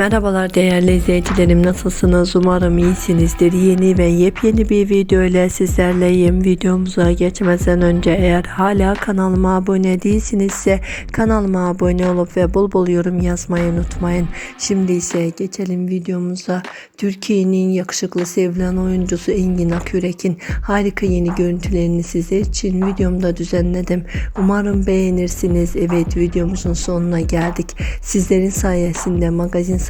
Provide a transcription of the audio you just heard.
Merhabalar değerli izleyicilerim nasılsınız? Umarım iyisinizdir. Yeni ve yepyeni bir video ile sizlerleyim. Videomuza geçmeden önce eğer hala kanalıma abone değilsinizse kanalıma abone olup ve bol bol yorum yazmayı unutmayın. Şimdi ise geçelim videomuza. Türkiye'nin yakışıklı sevilen oyuncusu Engin Akyürek'in harika yeni görüntülerini sizler için videomda düzenledim. Umarım beğenirsiniz. Evet videomuzun sonuna geldik. Sizlerin sayesinde magazin